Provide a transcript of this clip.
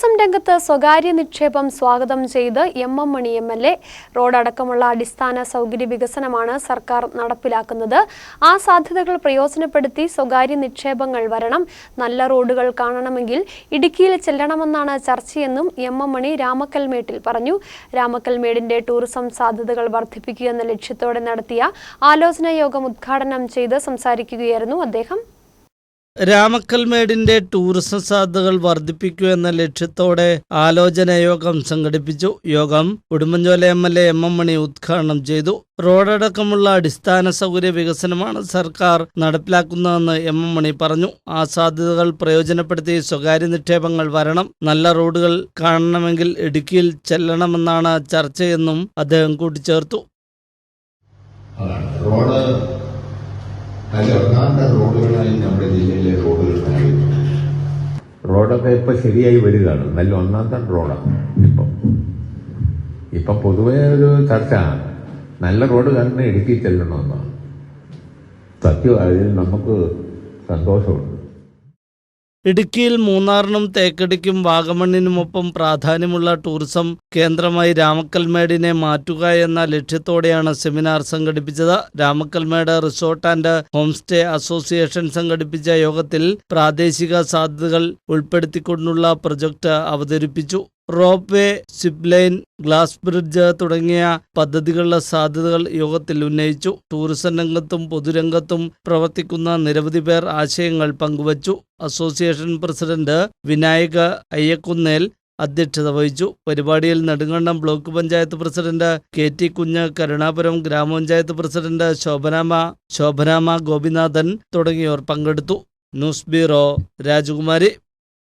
Tourism രംഗത്ത് സ്വകാര്യ നിക്ഷേപം സ്വാഗതം ചെയ്ത് M M Mani M L A. റോഡടക്കമുള്ള അടിസ്ഥാന സൗകര്യ വികസനമാണ് സർക്കാർ നടപ്പിലാക്കുന്നത്. ആ സാധ്യതകൾ പ്രയോജനപ്പെടുത്തി സ്വകാര്യ നിക്ഷേപങ്ങൾ വരണം. നല്ല റോഡുകൾ കാണണമെങ്കിൽ ഇടുക്കിയിൽ ചെല്ലണമെന്നാണ് ചർച്ചയെന്നും എം എം മണി രാമക്കൽമേട്ടിൽ പറഞ്ഞു. രാമക്കൽമേടിന്റെ ടൂറിസം സാധ്യതകൾ വർദ്ധിപ്പിക്കുക എന്ന ലക്ഷ്യത്തോടെ നടത്തിയ ആലോചനാ യോഗം ഉദ്ഘാടനം ചെയ്ത് സംസാരിക്കുകയായിരുന്നു അദ്ദേഹം. രാമക്കൽമേടിന്റെ ടൂറിസം സാധ്യതകൾ വർദ്ധിപ്പിക്കൂ എന്ന ലക്ഷ്യത്തോടെ ആലോചന യോഗം സംഘടിപ്പിച്ചു. യോഗം Udumbanchola M L A M M Mani ഉദ്ഘാടനം ചെയ്തു. റോഡടക്കമുള്ള അടിസ്ഥാന സൗകര്യ വികസനമാണ് സർക്കാർ നടപ്പിലാക്കുന്നതെന്ന് എം എം മണി പറഞ്ഞു. ആ സാധ്യതകൾ പ്രയോജനപ്പെടുത്തി സ്വകാര്യ നിക്ഷേപങ്ങൾ വരണം. നല്ല റോഡുകൾ കാണണമെങ്കിൽ ഇടുക്കിയിൽ ചെല്ലണമെന്നാണ് ചർച്ചയെന്നും അദ്ദേഹം കൂട്ടിച്ചേർത്തു. റോഡ് റോഡുകളായി റോഡൊക്കെ ഇപ്പൊ ശരിയായി വരികയാണ്. നല്ല ഒന്നാമത്തെ റോഡാണ് ഇപ്പം. ഇപ്പം പൊതുവേ ഒരു ചർച്ച. നല്ല റോഡ് കാരണം ഇടുക്കി ചെല്ലണമെന്നാണ്. സത്യം അതിൽ നമുക്ക് സന്തോഷമുണ്ട്. ഇടുക്കിയിൽ മൂന്നാറിനും തേക്കടിക്കും വാഗമണ്ണിനുമൊപ്പം പ്രാധാന്യമുള്ള ടൂറിസം കേന്ദ്രമായി രാമക്കൽമേടിനെ മാറ്റുക എന്ന ലക്ഷ്യത്തോടെയാണ് സെമിനാർ സംഘടിപ്പിച്ചത്. Ramakkalmedu resort and homestay association സംഘടിപ്പിച്ച യോഗത്തിൽ പ്രാദേശിക സാധ്യതകൾ ഉൾപ്പെടുത്തിക്കൊണ്ടുള്ള പ്രൊജക്ട് അവതരിപ്പിച്ചു. Rope way zipline glass bridge തുടങ്ങിയ പദ്ധതികളുടെ സാധ്യതകൾ യോഗത്തിൽ ഉന്നയിച്ചു. ടൂറിസം രംഗത്തും പൊതുരംഗത്തും പ്രവർത്തിക്കുന്ന നിരവധി പേർ ആശയങ്ങൾ പങ്കുവച്ചു. അസോസിയേഷൻ പ്രസിഡന്റ് വിനായക അയ്യക്കുന്നേൽ അധ്യക്ഷത വഹിച്ചു. പരിപാടിയിൽ Nedumkandam block panchayat president K T Kunju Karunapuram ഗ്രാമപഞ്ചായത്ത് പ്രസിഡന്റ് ശോഭനാമ ശോഭനാമ ഗോപിനാഥൻ തുടങ്ങിയവർ പങ്കെടുത്തു. ന്യൂസ് ബ്യൂറോ രാജകുമാരി.